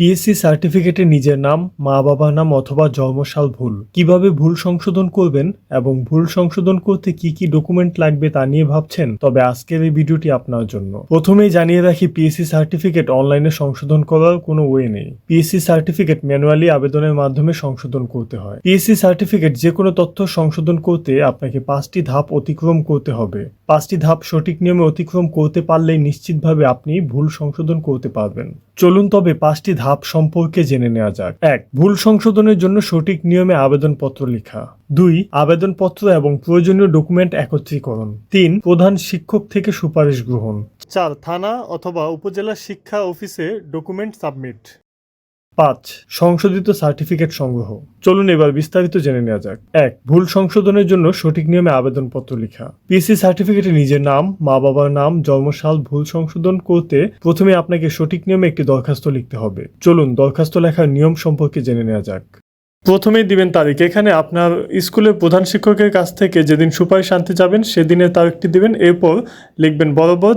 PSC সার্টিফিকেটে নিজের নাম মা বাবার নাম অথবা জন্মসাল ভুল। কীভাবে ভুল সংশোধন করবেন এবং ভুল সংশোধন করতে কি কি ডকুমেন্ট লাগবে তা নিয়ে ভাবছেন? তবে আজকের এই ভিডিওটি আপনার জন্য। প্রথমেই জানিয়ে রাখি পিএসসি সার্টিফিকেট অনলাইনে সংশোধন করার কোনো ওয়ে নেই। পিএসসি সার্টিফিকেট ম্যানুয়ালি আবেদনের মাধ্যমে সংশোধন করতে হয়। পিএসসি সার্টিফিকেট যে কোনো তথ্য সংশোধন করতে আপনাকে পাঁচটি ধাপ অতিক্রম করতে হবে। পাঁচটি ধাপ সঠিক নিয়মে অতিক্রম করতে পারলেই নিশ্চিতভাবে আপনি ভুল সংশোধন করতে পারবেন। চলুন তবে পাঁচটি ধাপ সম্পর্কে জেনে নেওয়া যাক। এক, ভুল সংশোধনের জন্য সঠিক নিয়মে আবেদনপত্র লেখা। দুই, আবেদনপত্র এবং প্রয়োজনীয় ডকুমেন্ট একত্রীকরণ। তিন, প্রধান শিক্ষক থেকে সুপারিশ গ্রহণ। চার, থানা অথবা উপজেলা শিক্ষা অফিসে ডকুমেন্ট সাবমিট। পাঁচ, সংশোধিত সার্টিফিকেট সংগ্রহ। চলুন এবার বিস্তারিত জেনে নেওয়া যাক। এক, ভুল সংশোধনের জন্য সঠিক নিয়মে আবেদনপত্র লেখা। পিসি সার্টিফিকেটে নিজের নাম মা বাবার নাম, জন্মসাল ভুল সংশোধন করতে প্রথমে আপনাকে সঠিক নিয়মে একটি দরখাস্ত লিখতে হবে। চলুন দরখাস্ত লেখার নিয়ম সম্পর্কে জেনে নেওয়া যাক। প্রথমেই দিবেন তারিখ। এখানে আপনার স্কুলের প্রধান শিক্ষকের কাছ থেকে যেদিন সুপারিশ আনতে যাবেন, সেদিনের তারিখটি দিবেন। এরপর লিখবেন বরাবর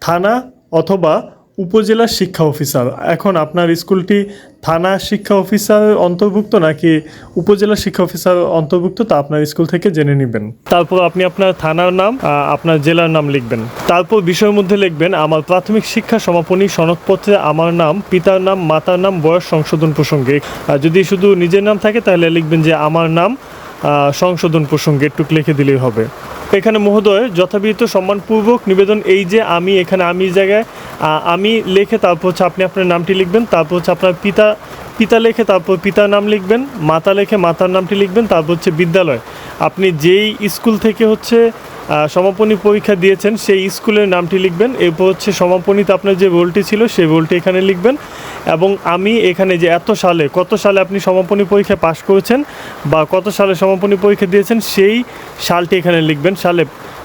থানা অথবা উপজেলা শিক্ষা অফিসার। এখন আপনার স্কুলটি থানা শিক্ষা অফিসার অন্তর্ভুক্ত নাকি উপজেলা শিক্ষা অফিসার অন্তর্ভুক্ত তা আপনার স্কুল থেকে জেনে নেবেন। তারপর আপনি আপনার থানার নাম আপনার জেলার নাম লিখবেন। তারপর বিষয়ের মধ্যে লিখবেন, আমার প্রাথমিক শিক্ষা সমাপনী সনদপত্রে আমার নাম, পিতার নাম, মাতার নাম, বয়স সংশোধন প্রসঙ্গে। যদি শুধু নিজের নাম থাকে তাহলে লিখবেন যে আমার নাম সংশোধন প্রসঙ্গে একটু লিখে দিলেই হবে। এখানে মহোদয়, যথাবিহিত সম্মানপূর্বক নিবেদন এই যে আমি এখানে আমি জায়গায় আমি লেখে তারপর হচ্ছে আপনি আপনার নামটি লিখবেন, তারপর হচ্ছে আপনার পিতা পিতা লেখে তারপর পিতার নাম লিখবেন, মাতা লেখে মাতার নামটি লিখবেন, তারপর হচ্ছে বিদ্যালয়। আপনি যেই স্কুল থেকে হচ্ছে সমাপনী পরীক্ষা দিয়েছেন, সেই স্কুলের নামটি লিখবেন, এরপর হচ্ছে সমাপনীতে আপনার যে রোলটি ছিল, সেই রোলটি এখানে লিখবেন। এবং আমি এখানে যে এত সালে, কত সালে আপনি সমাপনী পরীক্ষা পাশ করেছেন বা কত সালে সমাপনী পরীক্ষা দিয়েছেন, সেই সালটি এখানে লিখবেন, সালে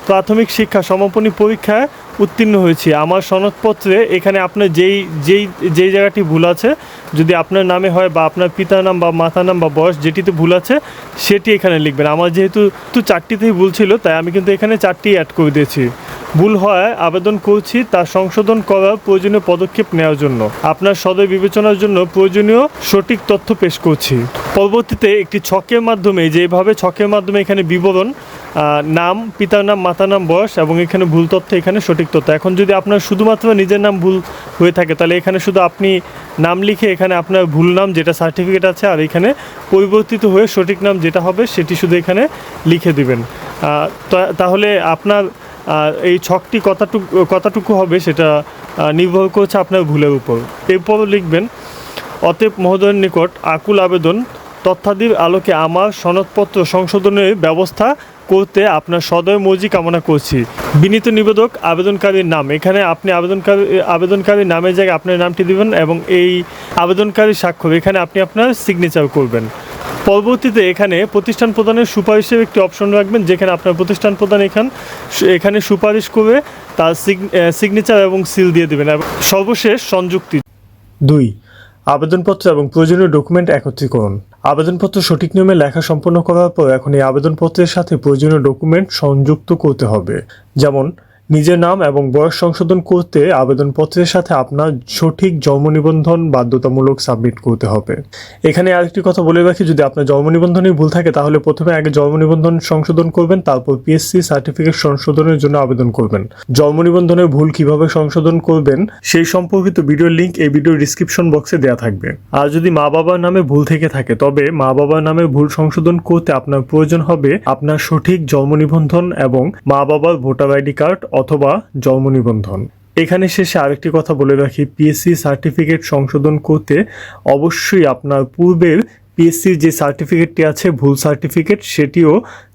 প্রাথমিক শিক্ষা সমাপনী পরীক্ষায় উত্তীর্ণ হয়েছি। আমার সনদপত্রে এখানে আপনার যেই যেই যেই জায়গাটি ভুল আছে, যদি আপনার নামে হয় বা আপনার পিতার নাম বা মাতার নাম বা বয়স যেটিতে ভুল আছে, সেটি এখানে লিখবেন। আমার যেহেতু তো চারটিতেই ভুল ছিল, তাই আমি কিন্তু এখানে চারটি অ্যাড করে দিয়েছি। ভুল হয়, আবেদন করছি, তা সংশোধন করার প্রয়োজনীয় পদক্ষেপ নেওয়ার জন্য। আপনার সদয় বিবেচনার জন্য প্রয়োজনীয় সঠিক তথ্য পেশ করছি। পরবর্তীতে একটি ছকের মাধ্যমে, যেভাবে ছকের মাধ্যমে এখানে বিবরণ নাম, পিতার নাম, মাতার নাম, বয়স এবং এখানে ভুল তথ্য, এখানে সঠিক তথ্য। এখন যদি আপনার শুধুমাত্র নিজের নাম ভুল হয়ে থাকে, তাহলে এখানে শুধু আপনি নাম লিখে এখানে আপনার ভুল নাম, যেটা সার্টিফিকেট আছে, আর এখানে পরিবর্তিত হয়ে সঠিক নাম যেটা হবে, সেটি শুধু এখানে লিখে দিবেন। তাহলে আপনার এই ছকটি কতটুকু কতটুকু হবে, সেটা নির্ভর করছে আপনার ভুলের উপর। এরপরও লিখবেন, অতএব মহোদয়ের নিকট আকুল আবেদন তথ্যাদির আলোকে আমার সনদপত্র সংশোধনের ব্যবস্থা করতে আপনার সদয় মর্জি কামনা করছি। বিনীত নিবেদক আবেদনকারীর নাম। এখানে আপনি আবেদনকারী, আবেদনকারীর নামের জায়গায় আপনার নামটি দিবেন এবং এই আবেদনকারী স্বাক্ষর। এখানে আপনি আপনার সিগনেচার করবেন। পরবর্তীতে এখানে প্রতিষ্ঠান প্রদানের সুপারিশের একটি অপশন রাখবেন, যেখানে আপনার প্রতিষ্ঠান প্রদান এখান, এখানে সুপারিশ করে তার সিগনেচার এবং সিল দিয়ে দেবেন। এবং সর্বশেষ সংযুক্তি। দুই, আবেদনপত্র এবং প্রয়োজনীয় ডকুমেন্ট একত্রীকরণ। আবেদনপত্র সঠিক নিয়মে লেখা সম্পন্ন করার পর এখন এই আবেদনপত্রের সাথে প্রয়োজনীয় ডকুমেন্ট সংযুক্ত করতে হবে। যেমন নিজের নাম এবং বয়স সংশোধন করতে আবেদনপত্রের সাথে আপনার সঠিক জন্ম নিবন্ধন বাধ্যতামূলক সাবমিট করতে হবে। এখানে আরেকটি কথা বলে রাখি, যদি আপনার জন্ম নিবন্ধনই ভুল থাকে, তাহলে প্রথমে আগে জন্ম নিবন্ধন সংশোধন করবেন, তারপর পিএসসি সার্টিফিকেট সংশোধনের জন্য আবেদন করবেন। জন্ম নিবন্ধনের ভুল কীভাবে সংশোধন করবেন, সেই সম্পর্কিত ভিডিওর লিংক এই ভিডিওর ডিসক্রিপশন বক্সে দেওয়া থাকবে। আর যদি মা বাবার নামে ভুল থেকে থাকে, তবে মা বাবার নামে ভুল সংশোধন করতে আপনার প্রয়োজন হবে আপনার সঠিক জন্ম নিবন্ধন এবং মা বাবার ভোটার আইডি কার্ড অথবা জন্ম নিবন্ধন। এখানে শেষে আরেকটি কথা বলে রাখি পিএসসি সার্টিফিকেট সংশোধন করতে অবশ্যই আপনার পূর্বের পিএসসির যে সার্টিফিকেটটি আছে, ভুল সার্টিফিকেট সেটিও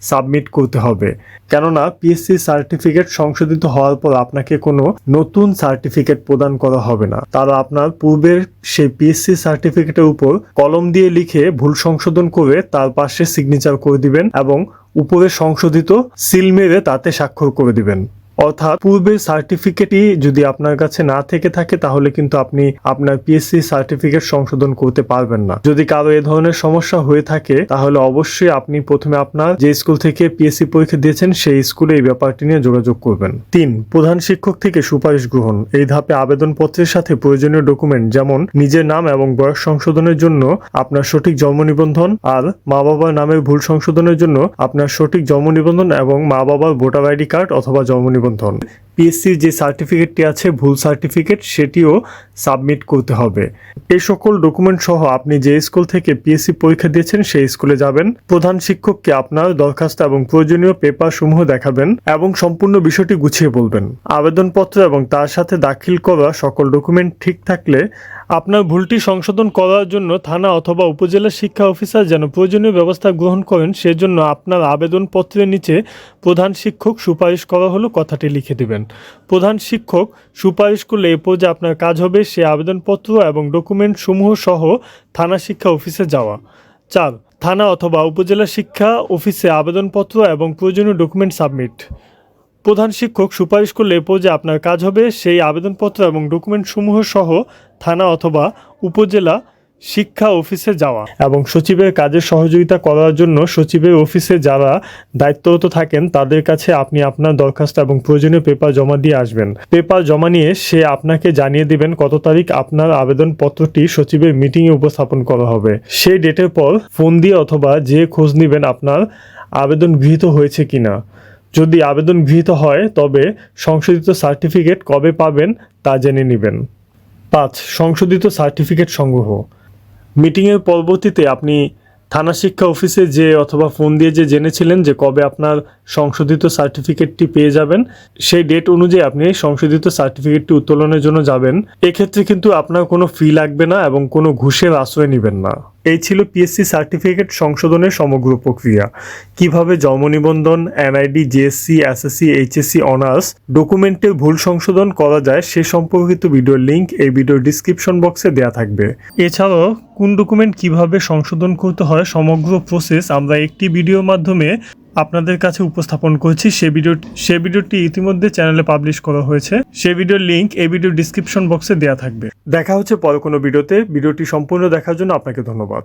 সাবমিট করতে হবে। কেননা পিএসসি সার্টিফিকেট সংশোধিত হওয়ার পর আপনাকে কোনো নতুন সার্টিফিকেট প্রদান করা হবে না। তারা আপনার পূর্বের সেই পিএসসি সার্টিফিকেটের উপর কলম দিয়ে লিখে ভুল সংশোধন করে তার পাশে সিগনেচার করে দিবেন এবং উপরে সংশোধিত সিল মেরে তাতে স্বাক্ষর করে দিবেন। অর্থাৎ পূর্বের সার্টিফিকেটই যদি আপনার কাছে না থেকে থাকে, তাহলে কিন্তু আপনি আপনার পিএসসি সার্টিফিকেট সংশোধন করতে পারবেন না। যদি কারও এ ধরনের সমস্যা হয়ে থাকে, তাহলে অবশ্যই আপনি প্রথমে আপনার যে স্কুল থেকে পিএসসি পরীক্ষা দিয়েছেন, সেই স্কুলে এই ব্যাপারটি নিয়ে যোগাযোগ করবেন। তিন, প্রধান শিক্ষক থেকে সুপারিশ গ্রহণ। এই ধাপে আবেদনপত্রের সাথে প্রয়োজনীয় ডকুমেন্ট যেমন নিজের নাম এবং বয়স সংশোধনের জন্য আপনার সঠিক জন্ম নিবন্ধন আর মা বাবার নামের ভুল সংশোধনের জন্য আপনার সঠিক জন্ম নিবন্ধন এবং মা বাবার ভোটার আইডি কার্ড অথবা জন্ম নিবন্ধন నిర్బంధం পিএসসির যে সার্টিফিকেটটি আছে, ভুল সার্টিফিকেট সেটিও সাবমিট করতে হবে। এই সকল ডকুমেন্ট সহ আপনি যে স্কুল থেকে পিএসসি পরীক্ষা দিয়েছেন, সেই স্কুলে যাবেন। প্রধান শিক্ষককে আপনার দরখাস্ত এবং প্রয়োজনীয় পেপার সমূহ দেখাবেন এবং সম্পূর্ণ বিষয়টি গুছিয়ে বলবেন। আবেদনপত্র এবং তার সাথে দাখিল করা সকল ডকুমেন্ট ঠিক থাকলে আপনার ভুলটি সংশোধন করার জন্য থানা অথবা উপজেলা শিক্ষা অফিসার যেন প্রয়োজনীয় ব্যবস্থা গ্রহণ করেন, সেজন্য আপনার আবেদনপত্রের নিচে প্রধান শিক্ষক সুপারিশ করা হলো, কথাটি লিখে দিবেন। প্রধান শিক্ষক সুপারিশ করলে এ পর্যায়ে আপনার কাজ হবে সে আবেদনপত্র এবং ডকুমেন্ট সমূহ সহ থানা শিক্ষা অফিসে যাওয়া। চার, থানা অথবা উপজেলা শিক্ষা অফিসে আবেদনপত্র এবং প্রয়োজনীয় ডকুমেন্ট সাবমিট। প্রধান শিক্ষক সুপারিশ করলে পর্যায়ে আপনার কাজ হবে সেই আবেদনপত্র এবং ডকুমেন্ট সমূহ সহ থানা অথবা উপজেলা শিক্ষা অফিসে যাওয়া এবং সচিবের কাজের সহযোগিতা করার জন্য সচিবের অফিসে যারা দায়িত্বরত থাকেন, তাদের কাছে আপনি আপনার দরখাস্ত এবং প্রয়োজনীয় পেপার জমা দিয়ে আসবেন। পেপার জমা নিয়ে সে আপনাকে জানিয়ে দিবেন কত তারিখ আপনার আবেদনপত্রটি সচিবের মিটিংয়ে উপস্থাপন করা হবে। সেই ডেটের পর ফোন দিয়ে অথবা যে খোঁজ নেবেন আপনার আবেদন গৃহীত হয়েছে কিনা। যদি আবেদন গৃহীত হয়, তবে সংশোধিত সার্টিফিকেট কবে পাবেন তা জেনে নেবেন। পাঁচ, সংশোধিত সার্টিফিকেট সংগ্রহ। মিটিংয়ের পরবর্তীতে আপনি থানা শিক্ষা অফিসে যে অথবা ফোন দিয়ে যে জেনেছিলেন যে কবে আপনার সংশোধিত সার্টিফিকেটটি পেয়ে যাবেন, সেই ডেট অনুযায়ী আপনি সংশোধিত সার্টিফিকেটটি উত্তোলনের জন্য যাবেন। এক্ষেত্রে কিন্তু আপনার কোনো ফি লাগবে না এবং কোনো ঘুষের আশ্রয় নেবেন না। এই ছিল পিএসসি সার্টিফিকেট সংশোধনের সমগ্র প্রক্রিয়া। কীভাবে জন্ম নিবন্ধন NID JSC SSC HSC honours ডকুমেন্টের ভুল সংশোধন করা যায়, সে সম্পর্কিত ভিডিওর লিংক এই ভিডিওর ডিসক্রিপশন বক্সে দেওয়া থাকবে। এছাড়াও, কোন ডকুমেন্ট কীভাবে সংশোধন করতে হয়, সমগ্র প্রসেস আমরা একটি ভিডিওর মাধ্যমে আপনাদের কাছে উপস্থাপন করছি সে ভিডিও সে ভিডিওটি ইতিমধ্যে চ্যানেলে পাবলিশ করা হয়েছে। সে ভিডিওর লিংক এই ভিডিও ডিসক্রিপশন বক্সে দেওয়া থাকবে। দেখা হচ্ছে পরে কোনো ভিডিওতে। ভিডিওটি সম্পূর্ণ দেখার জন্য আপনাকে ধন্যবাদ।